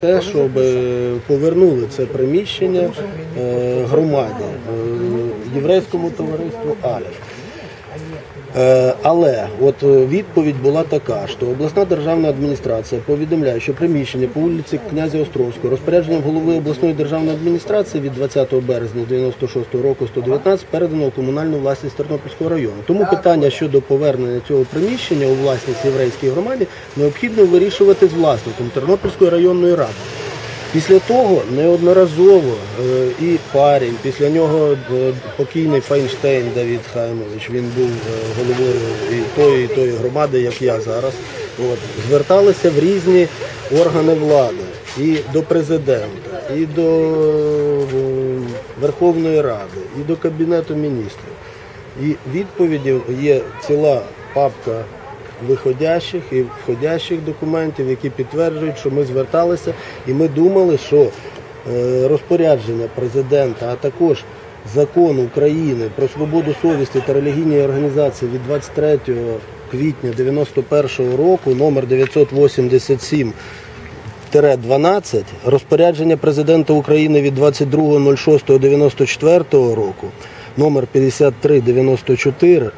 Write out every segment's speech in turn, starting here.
те, щоб е, повернули це приміщення е, громаді, е, єврейському товариству Аля. Е, Але от е, відповідь була така, що обласна державна адміністрація повідомляє, що приміщення по вулиці князя Островського розпорядженням голови обласної державної адміністрації від 20 березня 96 року 119 передано у комунальну власність Тернопільського району. Тому питання щодо повернення цього приміщення у власність єврейській громаді необхідно вирішувати з власником Тернопільської районної ради. Після того неодноразово е, і парень, після нього е, покійний Файнштейн Давід Хаймович, він був е, головою і тої, і тої громади, як я зараз. От, зверталися в різні органи влади, і до президента, і до Верховної Ради, і до Кабінету міністрів. І відповідів є ціла папка виходящих і входящих документів, які підтверджують, що ми зверталися, і ми думали, що е, розпорядження президента, а також закон України про свободу совісті та релігійні організації від 23 квітня 91 року, номер 987 12 розпорядження президента України від 22.06.94 року номер 5394,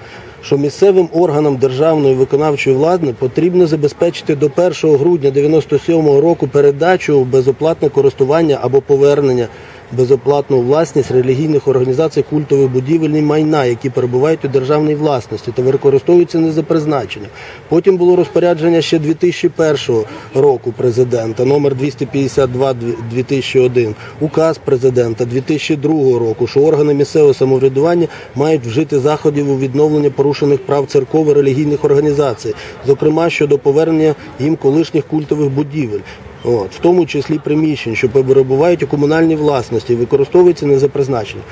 що місцевим органам державної виконавчої влади потрібно забезпечити до 1 грудня 97 року передачу в безоплатне користування або повернення безоплатну власність релігійних організацій культових будівель і майна, які перебувають у державній власності та використовуються не за призначенням. Потім було розпорядження ще 2001 року президента, номер 252 2001, указ президента 2002 року, що органи місцевого самоврядування мають вжити заходів у відновлення порушених прав церков релігійних організацій, зокрема щодо повернення їм колишніх культових будівель. От, в тому числі приміщень, що перебувають у комунальній власності, використовуються не за призначенням.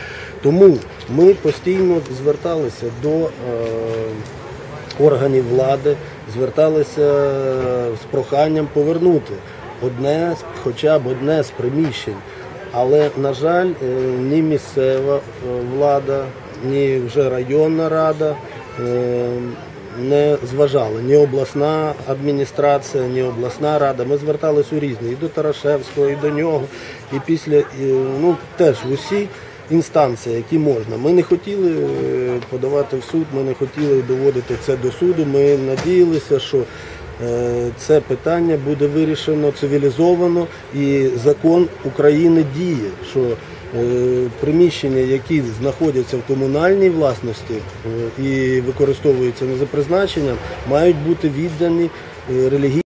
Тому ми постійно зверталися до е, органів влади, зверталися з проханням повернути одне, хоча б одне з приміщень. Але, на жаль, е, ні місцева е, влада, ні вже районна рада е, не зважали ні обласна адміністрація, ні обласна рада. Ми звертались у різні і до Тарашевського, і до нього, і після і, ну теж усі інстанції, які можна. Ми не хотіли е, подавати в суд, ми не хотіли доводити це до суду. Ми надіялися, що е, це питання буде вирішено цивілізовано і закон України діє. що приміщення, які знаходяться в комунальній власності е, і використовуються не за призначенням, мають бути віддані релігійні. релігійній